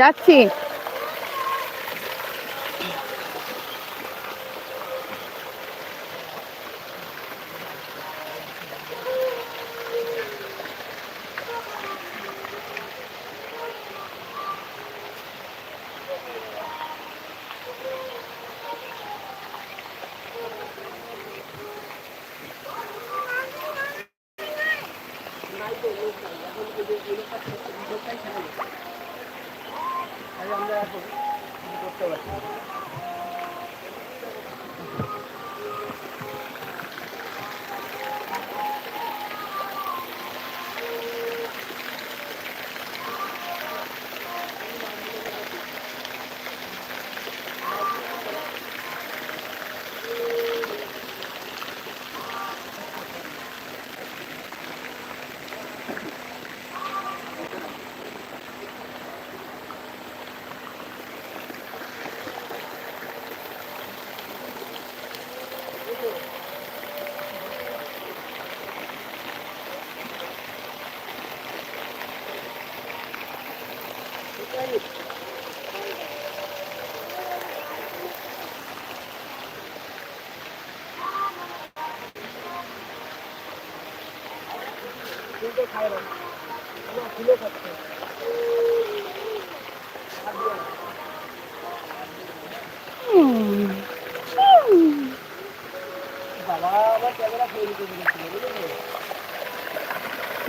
যাচ্ছি। করতে পারছি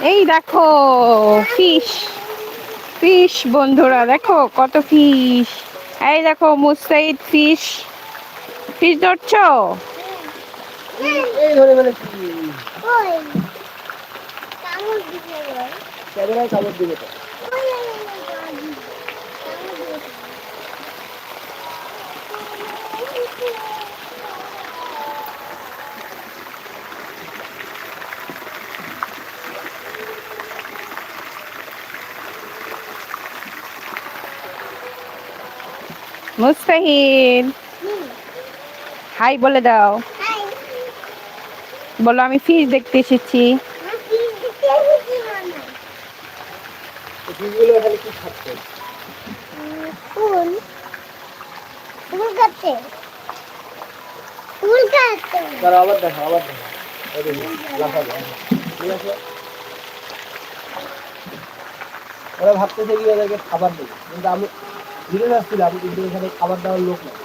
এই দেখো ফিশ ফিশ বন্ধুরা দেখো কত ফিশ এই দেখো মুস্তাইদ ফিশ ফিশ ধরছো? এই ধরে ফেলেছি ওই কামড় দিতে ওই ক্যামেরায় কামড় দিবে। তো মুস্তাহিদ হাই বলে দাও। বলো আমি ফিশ দেখতে এসেছি আমি ফিস দিতে এসেছি মামা এই ফিশগুলো এখানে কি খাচ্ছে? ফুল। ফুল কাটছে ফুল কাটছে তারা আবার দেখো আবার দেখো। ওরা ভাবতেছে কি ওদেরকে খাবার দেবে। কিন্তু আমি ঘিরে যাচ্ছিলাম কিন্তু এখানে খাবার দেওয়ার লোক নেই।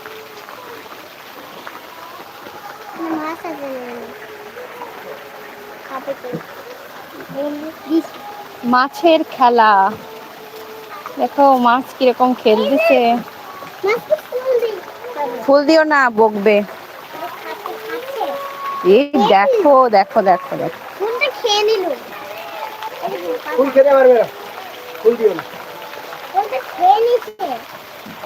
মাছের খেলা। দেখো, মাছ কীরকম মাছ তো ফুল দিও না, বকবে। এই দেখো দেখো দেখো দেখো। ফুলটা খেয়ে নিল ফুল খেতে পারবে না। ফুল দিও না। ফুলটা খেয়ে নিচ্ছে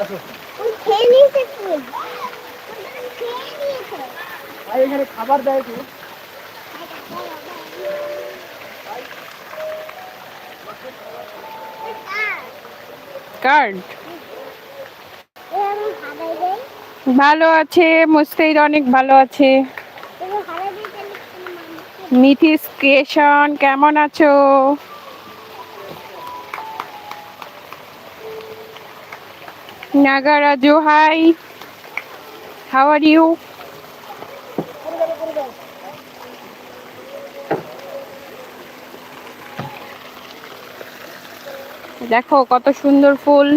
আসো। ফুল খেয়ে নিয়েছে ফুল খেয়ে আর এখানে খাবার দেয় কার্ড? ভালো আছে, মুস্তাহিদ অনেক ভালো আছে। মিথিস ক্রিয়েশন কেমন আছো? Nagaraju hi how are you দেখো কত সুন্দর ফুল।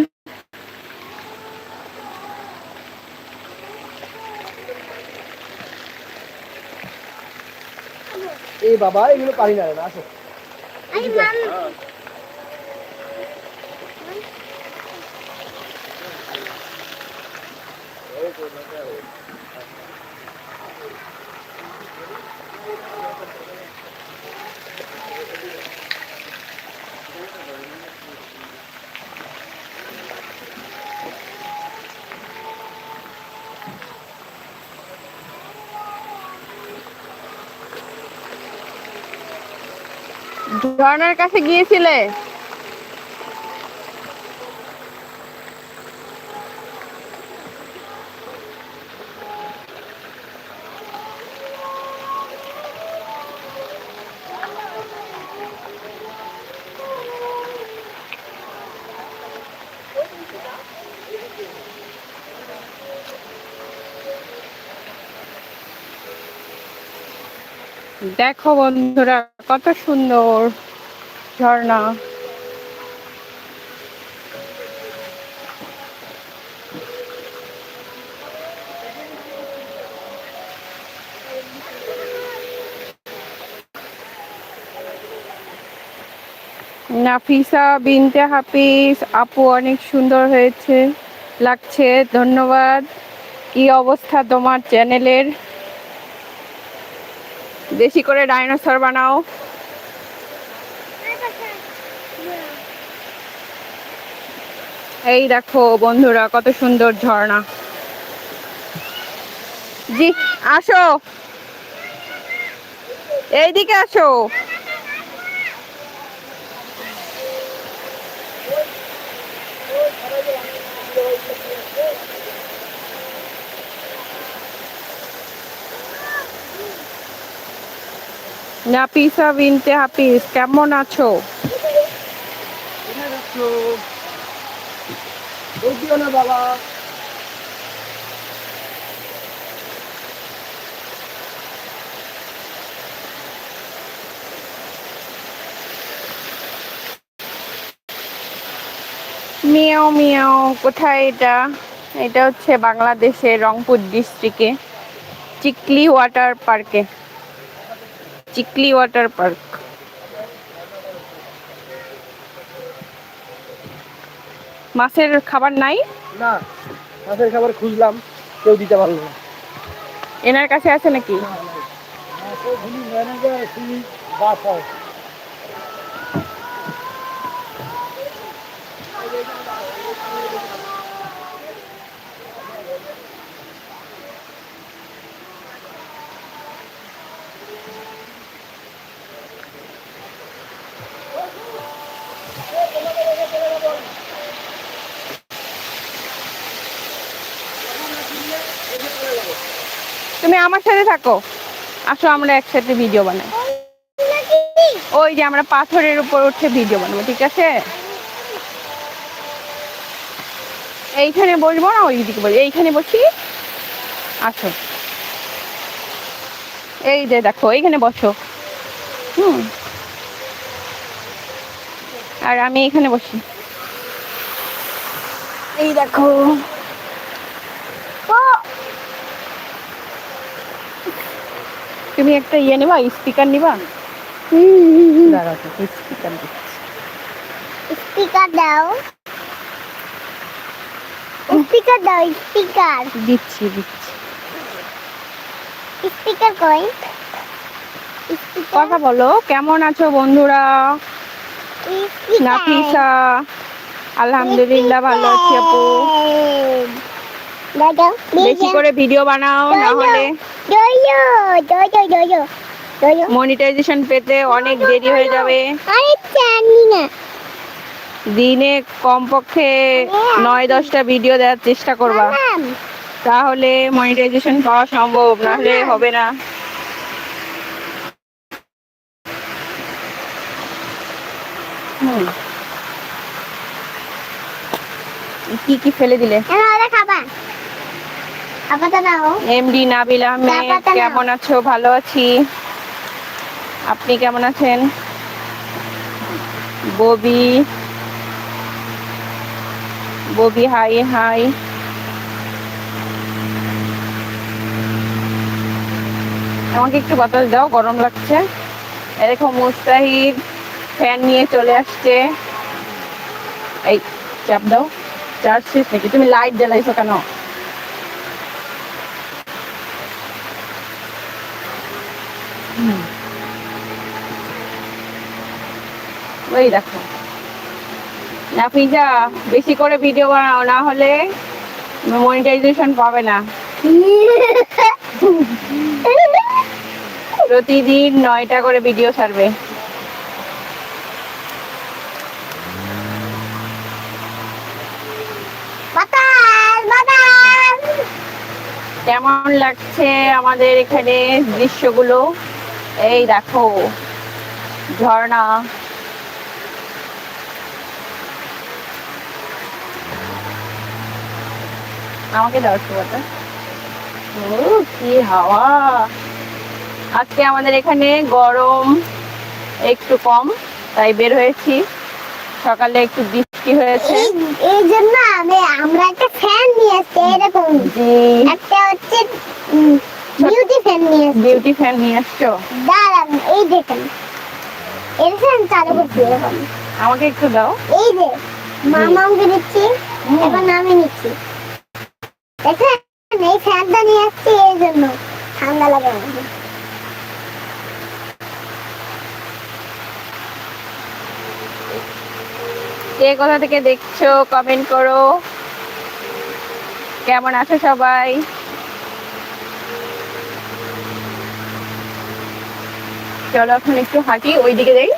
এই বাবা এগুলো পারি না না আসো। মান ঝর্ণার কাছে গিয়েছিলে? দেখো বন্ধুরা, কত সুন্দর ঝর্ণা। নাফিসা বিনতে হাফিজ, আপু অনেক সুন্দর হয়েছে, লাগছে, ধন্যবাদ। কি অবস্থা তোমার চ্যানেলের? বেশি করে ডাইনোসর বানাও। এই দেখো বন্ধুরা কত সুন্দর ঝর্ণা। জি আসো। এইদিকে আসো। নাপিসা বিনতে হাফিজ কেমন আছো? বাবা। মিয়াও মিয়াও কোথায় এটা? এটা হচ্ছে বাংলাদেশের রংপুর ডিস্ট্রিক্টে চিকলি ওয়াটার পার্কে চিকলি ওয়াটার পার্ক মাছের খাবার নাই না মাছের খাবার খুঁজলাম কেউ দিতে পারল না এনার কাছে আছে নাকি তুমি আমার সাথে থাকো। আসো, আমরা একসাথে ভিডিও বানাই। ওই যে আমরা পাথরের উপর উঠে ভিডিও বানাবো, ঠিক আছে? এইখানে বসবো না, ওইদিকে বসবো। এইখানে বসি? আসো। এই যে দেখো, এইখানে বসো। হুম। আর আমি এখানে বসি। এই দেখো ও! তুমি একটা ইয়ে নিবা স্পিকার নিবা। দাঁড়াও স্পিকার দিচ্ছি। স্পিকার দাও। স্পিকার দাও স্পিকার। দিচ্ছি দিচ্ছি। স্পিকার কই? কথা বলো কেমন আছো বন্ধুরা? নাফিসা আলহামদুলিল্লাহ ভালো আছি আপু। বেশি করে ভিডিও বানাও না হলে মনিটাইজেশন পেতে অনেক দেরি হয়ে যাবে। না। দিনে কমপক্ষে নয় দশটা ভিডিও দেওয়ার চেষ্টা করবা। তাহলে মনিটাইজেশন পাওয়া সম্ভব নাহলে হবে না। কি কি ফেলে দিলে? খাবা এমডি নাবিল আহমেদ কেমন আছো? ভালো আছি। আপনি কেমন আছেন? ববি। Bobby hi hi. আমাকে একটু বাতাস দাও গরম লাগছে। এরকম মুস্তাহিদ ফ্যান নিয়ে চলে আসছে। এই চাপ দাও। চার্জ শেষ নাকি? তুমি লাইট জ্বালাইছো কেন? ওই দেখো। নাফিজা বেশি করে ভিডিও বানাও না হলে মনিটাইজেশন পাবে না। প্রতিদিন নয়টা করে ভিডিও ছাড়বে। কেমন লাগছে আমাদের এখানে দৃশ্যগুলো? এই দেখো ঝর্ণা। আমাকে দাও একটু ও কি হাওয়া। আজকে আমাদের এখানে গরম একটু কম তাই বের হয়েছি। সকালে একটু বৃষ্টি হয়েছে। এই জন্য আমি আমরা একটা ফ্যান নিয়ে আসছি এরকম। একটা হচ্ছে বিউটি ফ্যান নিয়ে বিউটি ফ্যান নিয়ে আসছো? দাঁড়ান এই দেখেন এর ফ্যান চালু করছি এরকম আমাকে একটু দাও। এই যে মামা আমাকে দিচ্ছি এখন আমি নিচ্ছি। দেখেন এই ফ্যানটা নিয়ে আসছি এই জন্য ঠান্ডা লাগে আমাকে। কে কোথা থেকে দেখছ কমেন্ট করো। কেমন আছো সবাই? চলো এখন একটু হাঁটি ওইদিকে যাই।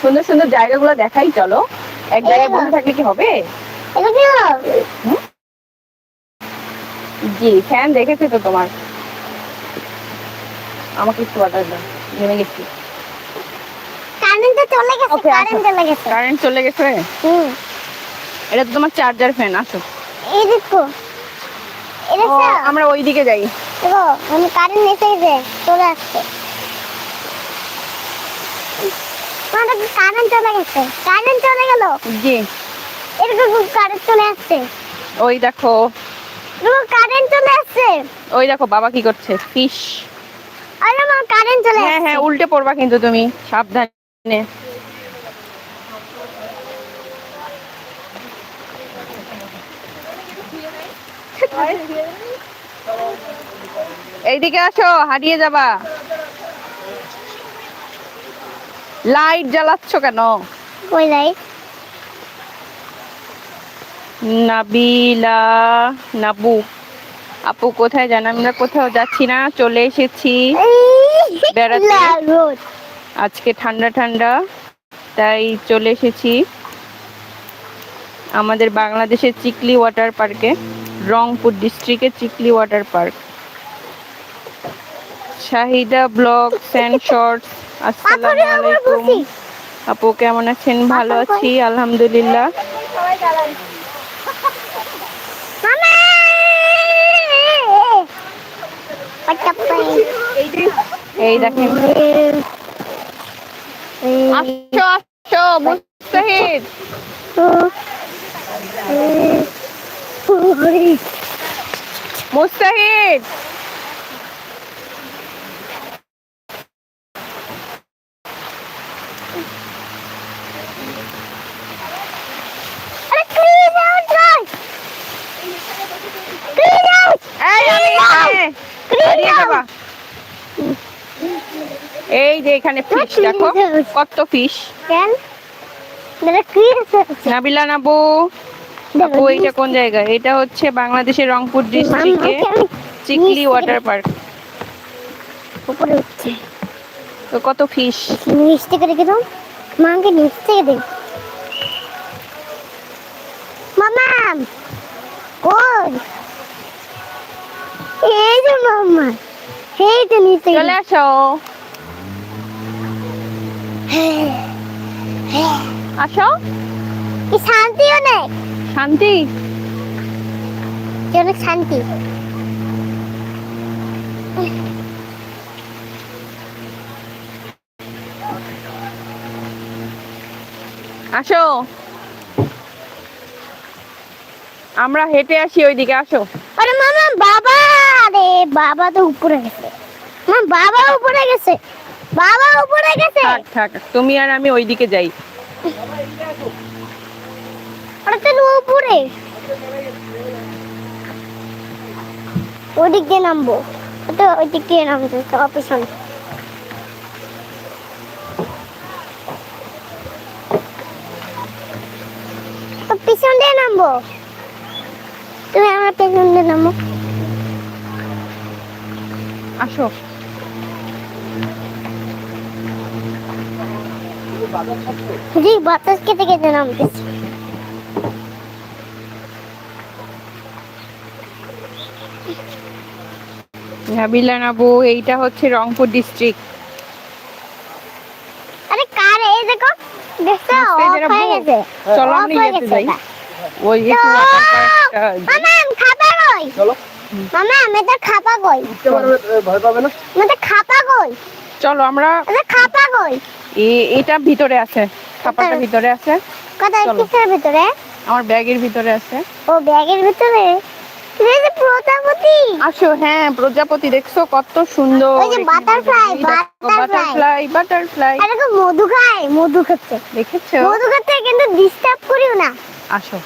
সুন্দর সুন্দর জায়গাগুলো দেখাই চলো। এক জায়গায় বসে থাকলে কি হবে? জি ফ্যান দেখেছি তো তোমার? আমাকে একটু অর্ডার দাও নেমে গেছি। কারেন্টটা চলে গেছে কারেন্ট চলে গেছে। এটা তো তোমার চার্জার ফ্যান আসো। আমরা ওইদিকে যাই। দেখো আমি কারেন্ট এসে গেছে চলে আসছে। কারেন্ট চলে গেছে কারেন্ট চলে গেল? জি। এরকম কারেন্ট চলে আসছে। ওই দেখো। কারেন্ট চলে আসছে। ওই দেখো বাবা কি করছে? ফিশ আরে আমার কারেন্ট চলে হ্যাঁ হ্যাঁ উল্টে পড়বা কিন্তু তুমি সাবধানে। এইদিকে আসো হারিয়ে যাবা। লাইট জ্বালাচ্ছ কেন? যাই নাবিলা নাবু। আপু কোথায় জান আমরা কোথাও যাচ্ছি না চলে এসেছি। বেড়াতে? আজকে ঠান্ডা ঠান্ডা তাই চলে এসেছি। আমাদের বাংলাদেশের চিকলি ওয়াটার পার্কে রংপুর ডিস্ট্রিক্টের Chikli water park. Shahida vlog and shorts আসসালামু আলাইকুম। আপু কেমন আছেন? ভালো আছি আলহামদুলিল্লাহ। এই দেখেন। আসো আসো মুস্তাহিদ। মুস্তাহিদ! এই যে এখানে ফিশ দেখো কত ফিশ ক্লিন নাবিলা নাবু। আপু এটা কোন জায়গা? এটা হচ্ছে বাংলাদেশের রংপুর ডিস্ট্রিক্টে চিকলি ওয়াটার পার্ক উপরে উঠছে। তো কত ফিশ নিচ থেকে রেখে দাও। মাকে নিচ থেকে দে মামা কই? এই যে মামা এই তো থেকে চলে আসো। আসো। কি শান্তি অনেক শান্তি? অনেক শান্তি। আসো। আমরা হেঁটে আসি ওইদিকে আসো। বাবা তো উপরে গেছে। মা বাবা উপরে গেছে। বাবা উপরে গেছে। থাক থাক তুমি আর আমি ওইদিকে যাই। ওটা তো উপরে। ওই দিক দিয়ে নামবো। তো ওই দিক দিয়ে নামতে তো অপশন পিছন দিয়ে নামবো। তুমি আমার পেছন দিয়ে নামো। আসো। জি বাতাস কেটে কেটে নামতেছি। নাবিলা নাবু এইটা হচ্ছে রংপুর ডিস্ট্রিক্ট আরে কার এই দেখো দেখছ? অফ হয়ে গেছে। চলো আমরা হয়ে যাই। ওই একটু খাবার ওই। চলো। মামা আমি তো খাপা কই। উঠতে পারবে ভয় পাবে না? আমি তো খাপা কই। চলো আমরা আমি খাপা কই। এটা ভিতরে আছে। খাপাটা ভিতরে আছে। কোথায়? কিসের ভিতরে? আমার ব্যাগের ভিতরে আছে। ও ব্যাগের ভিতরে? প্রজাপতি। আসো হ্যাঁ প্রজাপতি দেখছ কত সুন্দর। ওই যে butterfly। বাটারফ্লাই বাটারফ্লাই আর মধু খায় মধু খাচ্ছে দেখেছ? মধু খাচ্ছে কিন্তু ডিস্টার্ব করিও না। আসো।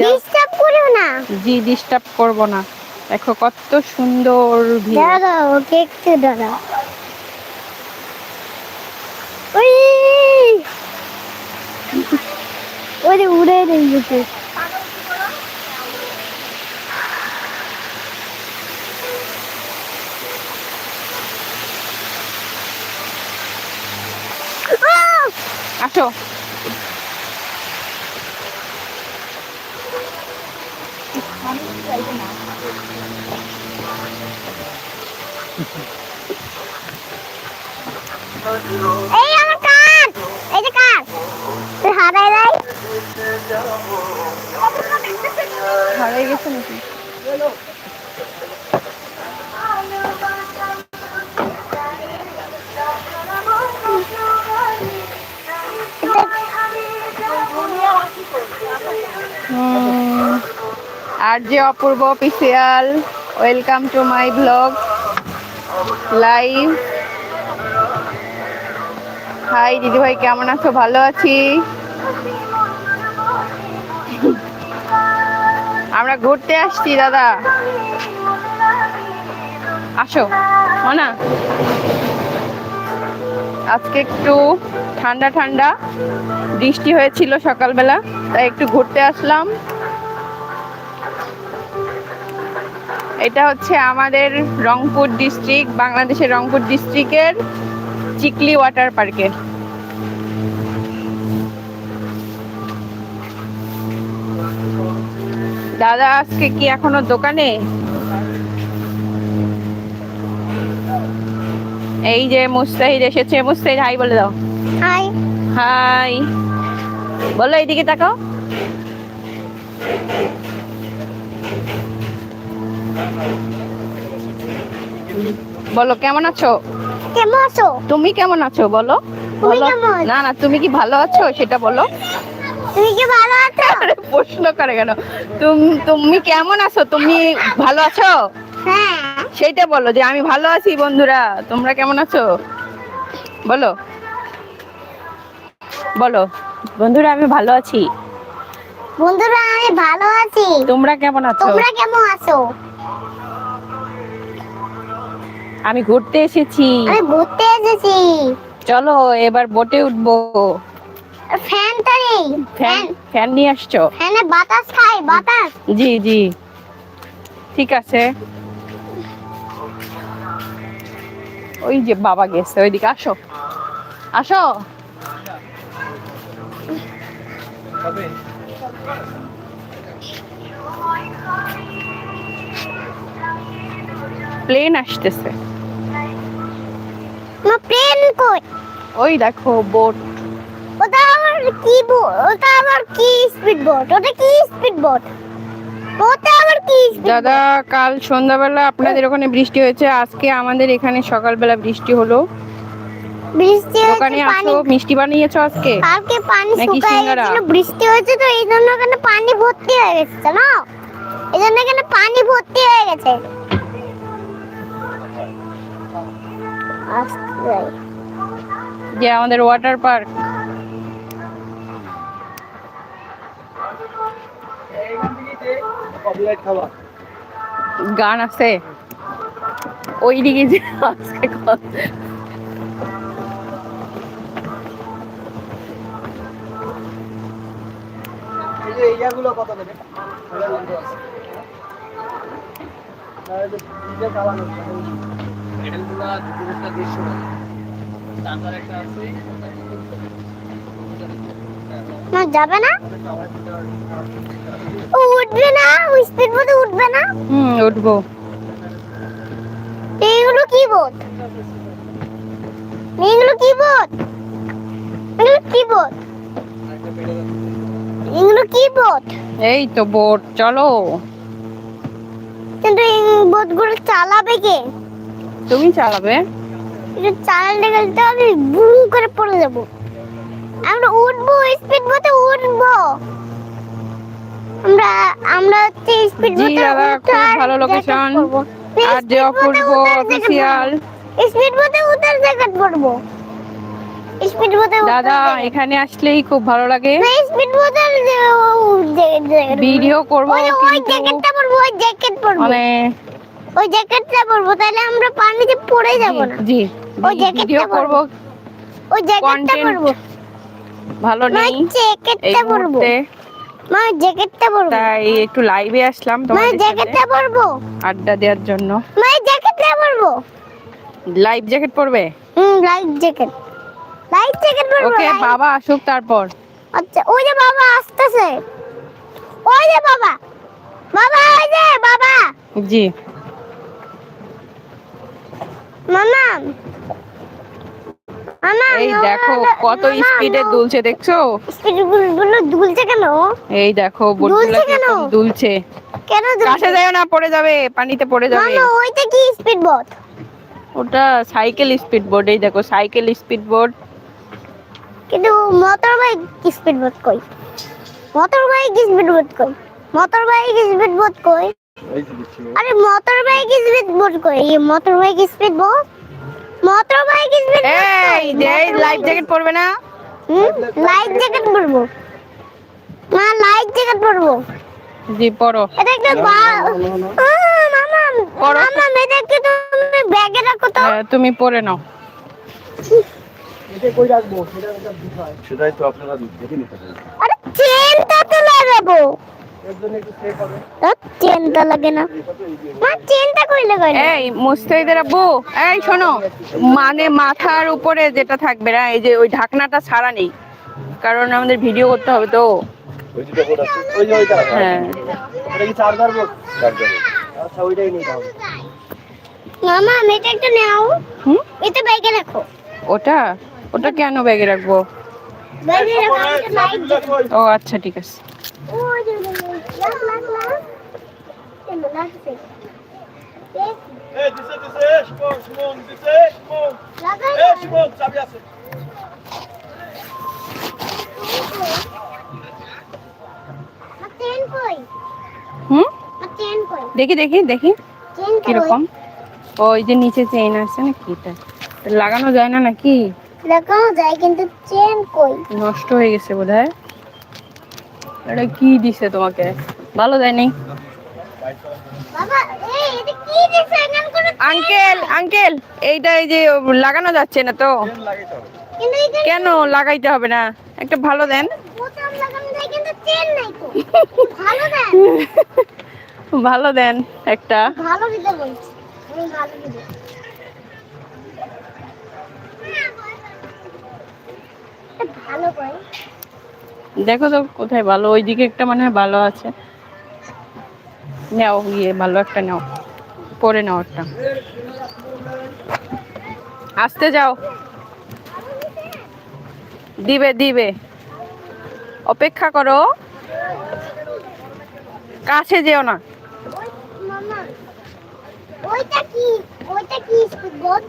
ডিস্টার্ব করিও না। জি ডিস্টার্ব করব না। দেখো কত সুন্দর ভিউ দাঁড়া দাঁড়া ওকে একটু দাঁড়া। ওই! উড়ে আসো। এই আমার কার এই যে কার তুই হারাই রাই হারিয়ে গেছে নাকি? আর যে Apurba official welcome to my vlog live hi দিদিভাই, কেমন আছো? ভালো আছি? আমরা ঘুরতে আসছি, দাদা। আসো না আজকে একটু ঠান্ডা ঠান্ডা। বৃষ্টি হয়েছিল সকালবেলা, তাই একটু ঘুরতে আসলাম। এটা হচ্ছে আমাদের রংপুর ডিস্ট্রিক্ট বাংলাদেশের রংপুর ডিস্ট্রিক্টের চিকলি ওয়াটার পার্কের দাদা আজকে কি এখনও দোকানে? এই যে মুস্তাহিদ এসেছে। মুস্তাহিদ হাই বলে দাও। হাই হাই বলো এইদিকে তাকাও। বলো কেমন আছো? কেমন আছো? তুমি কেমন আছো বলো? বলো। না না তুমি কি ভালো আছো? সেটা বলো। তুমি কি ভালো আছো? আরে প্রশ্ন করে কেন? তুমি তুমি কেমন আছো? তুমি ভালো আছো? হ্যাঁ। সেইটা বলো যে আমি ভালো আছি বন্ধুরা। তোমরা কেমন আছো? বলো। বলো। বন্ধুরা আমি ভালো আছি। বন্ধুরা আমি ভালো আছি। তোমরা কেমন আছো? তোমরা কেমন আছো? আমি ঘুরতে এসেছি। আমি ঘুরতে এসেছি। চলো এবার বোটে উঠবো। ফ্যানটা নেই। Fan fan. ফ্যান নিয়ে আসছো? ফ্যানে বাতাস খাই বাতাস। জি জি। ঠিক আছে। ওই যে বাবা গেছে ওইদিকে আসো। আসো। প্লেন আসতেছে। মা প্লেন কই? ওই দেখো বোট ওটা আবার কি বোট ওটা আবার কি স্পিড বোট ওটা কি স্পিড বোট ওটা আবার কি দাদা কাল সন্ধ্যাবেলা আপনাদের ওখানে বৃষ্টি হয়েছে। আজকে আমাদের এখানে সকালবেলা বৃষ্টি হলো। বৃষ্টি দোকানে আসো মিষ্টি বানিয়েছো আজকে? কালকে পানি শুকায়? গেছিল বৃষ্টি হয়েছে তো এই জন্য এখানে পানি ভর্তি হয়ে গেছে জানো? এই জন্য এখানে পানি ভর্তি হয়ে গেছে। যে আমাদের ওয়াটার পার্ক গান আছে। আজকে কত- এই যে ইয়াগুলো কত দেবে? আছে মেডেলগুলো তারপর একটা আছে না যাবে না? ও উঠবে না? ও স্পিড বোটে উঠবে না? হুম উঠবো। এইগুলো কি বোট এগুলো কি বোট এগুলো কি বোট এগুলো কি বোট এই তো বোট চলো। কিন্তু এই বোটগুলো চালাবে কে? তুমি চালাবে? গেলে তো আমি বুম করে পড়ে যাব। আমরা উঠবো স্পিড বোটে উঠবো। আমরা আমরা হচ্ছে স্পিড বোটে খুব ভালো লোকেশন আর যে অপূর্ব অফিসিয়াল স্পিড বোটে জায়গা পড়ব স্পিড বোটে দাদা এখানে আসলেই খুব ভালো লাগে। স্পিড বোটে ভিডিও করব ওই জ্যাকেটটা পরবো ওই জ্যাকেট পরবো। মানে ওই জ্যাকেটটা পরবো তাহলে আমরা পানিতে পড়ে যাব না। জি ওই জ্যাকেটটা করব। ওই জ্যাকেটটা পরবো। ভালো নেই জ্যাকেটটা পরবো। মা জ্যাকেটটা পরবো। তাই একটু লাইভে আসলাম মা তোমাদের জ্যাকেটটা পরবো। আড্ডা দেওয়ার জন্য। মা জ্যাকেটটা পরবো। লাইভ জ্যাকেট পরবে? হুম লাইট জ্যাকেট। লাইট জ্যাকেট পরবো ওকে বাবা আসুক তারপর। আচ্ছা ওই যে বাবা আসতেছে। ওই যে বাবা। বাবা ওই যে বাবা। জি। এই দেখো কত স্পিডে দুলছে দেখছ? দুলছে কেন? এই দেখো বোটগুলো দুলছে কেন? দুলছে। কেন কাছে যায় না পড়ে যাবে পানিতে পড়ে যাবে। মামা ওইটা কি স্পিড বোট? ওটা সাইকেল স্পিড বোর্ড এই দেখো সাইকেল স্পিড বোর্ড কিন্তু মোটর বাইক স্পিড বোট কই? মোটর বাইক স্পিড বোট কই? মোটর বাইক স্পিড বোট কই? আরে মোটর বাইক স্পিড বোট কই? এই motor bike speed boat motor bike speed এই যে লাইফ জ্যাকেট পরবে না? লাইট জ্যাকেট পরবো। মা লাইট জ্যাকেট পরবো। জি পরো। এটা একটা বা মামা পরো। মামা তুমি ব্যাগে রাখো তো? হ্যাঁ, তুমি পরে নাও। এটা কই রাখব? সেটা একটা বিষয়। সেটাই তো আপনারা দেখে নিতে পারেন আরে চেনটা তো লাগাবো। চেনটা লাগে না। চেনটা কই লাগাই এই মুস্তাহিদের আব্বু এই শোনো মানে মাথার উপরে যেটা থাকবে না এই যে ওই ঢাকনাটা ছাড়া নেই। কারণ আমাদের ভিডিও করতে হবে তো। হ্যাঁ। এটা আচ্ছা একটা নাও। এটা ব্যাগে রাখো। ওটা? ওটা কেন ব্যাগে রাখব? ও আচ্ছা ঠিক আছে। হুম? দেখি দেখি দেখি। চেন কীরকম? ওই যে নিচে চেইন আছে নাকি এটা এটা? লাগানো যায় না নাকি? লাগানো যায় কিন্তু চেন কই? নষ্ট হয়ে গেছে বোধ হয় এটা কি দিছে তোমাকে? ভালো দেয় নাই বাবা এই এটা কি দিছে? এখানে কোনো আঙ্কেল আঙ্কেল এইটা এই যে লাগানো যাচ্ছে না তো? কেন লাগাইতে হবে না? একটা ভালো দেন। ভালো দেন। একটা। ভালো দিতে বলছি। ভালো এটা ভালো দেখো তো কোথায় ভালো ওইদিকে একটা মনে হয় ভালো আছে। নাও গিয়ে ভালো একটা নাও পরে নাও একটা। আসতে যাও। দিবে দিবে। অপেক্ষা করো। কাছে যেও না। ওই মামা ওইটা কি? ওইটা কি স্পিড বোট?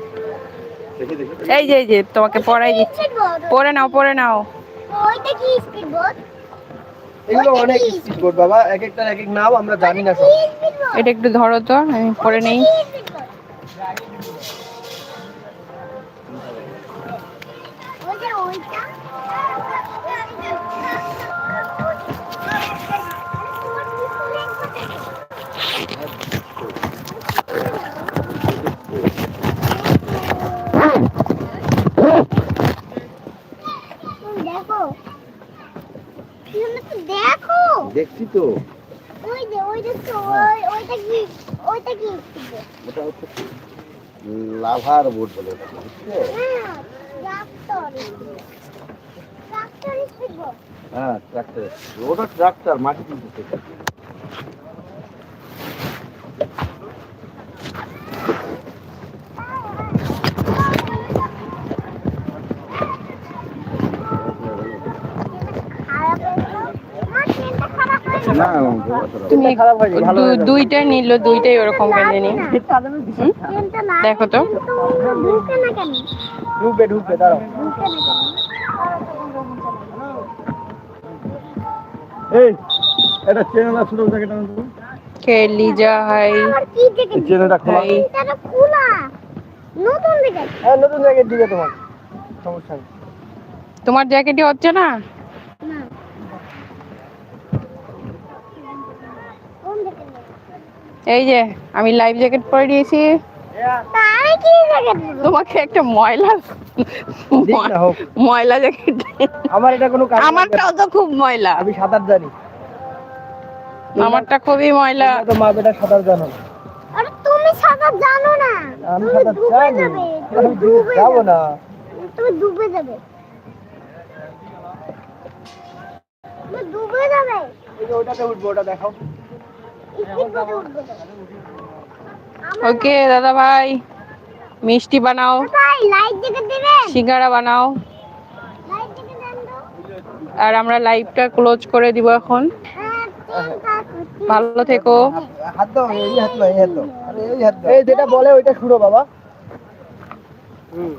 দেখে দেখে। এই যে এই যে তোমাকে পড়াই দিচ্ছি। পরে নাও পরে নাও। ওইটা কি স্পিড বোট এগুলো অনেক স্পিড বাবা। এক একটার এক এক নাম আমরা জানি না সব এটা একটু ধরো তো আমি পরে নেই। দেখছি তো। ওই যে ওই যে ওই ওইটা কি ওইটা কি? ওটা হচ্ছে লাভার বোর্ড বলে বুঝছ হ্যাঁ ট্রাক্টর। বোট হ্যাঁ ওটা ট্রাক্টর মাটি তুলতে খারাপ হয়ে গেল আমার ট্রেনটা খারাপ হয়ে গেল না তুমি খারাপ হয়নি, ভালো দু- হয়ে গেছে। দুইটাই নিল দুইটাই ওরকম কেন নি। দেখো তো। ঢুকবে ঢুকবে দাঁড়াও। এই এটা জায়গাটা কে লিজা হাই খোলা। এটা খোলা। নতুন হ্যাঁ নতুন তোমার। সমস্যা নেই। তোমার জ্যাকেটই হচ্ছে না? এই যে আমি লাইফ জ্যাকেট পরে দিয়েছি? তোমাকে একটা ময়লা ময়লা জ্যাকেট আমার এটা কোনো আমারটাও তো খুব ময়লা। আমি সাঁতার জানি। আমারটা খুবই ময়লা। তোমরা তো মা বেটা সাঁতার জানো না। আরে তুমি সাঁতার জানো না। আমি তুমি সাঁতার ডুবে জানি। যাবে। আমি তুমি ডুবে যাব। না। তুমি ডুবে যাবে। তুমি ডুবে যাবে। ওই যে ওটাতে উঠবো ওটা দেখাও। ওকে দাদা ভাই মিষ্টি বানাও। সিঙ্গারা বানাও। আর আমরা লাইভটা ক্লোজ করে দিব এখন। হ্যাঁ। ভালো থেকো। হাত দাও এই হাত দাও এই হাত দাও। আরে এই হাত দাও। এই যেটা বলে ওইটা শুনো বাবা। হুম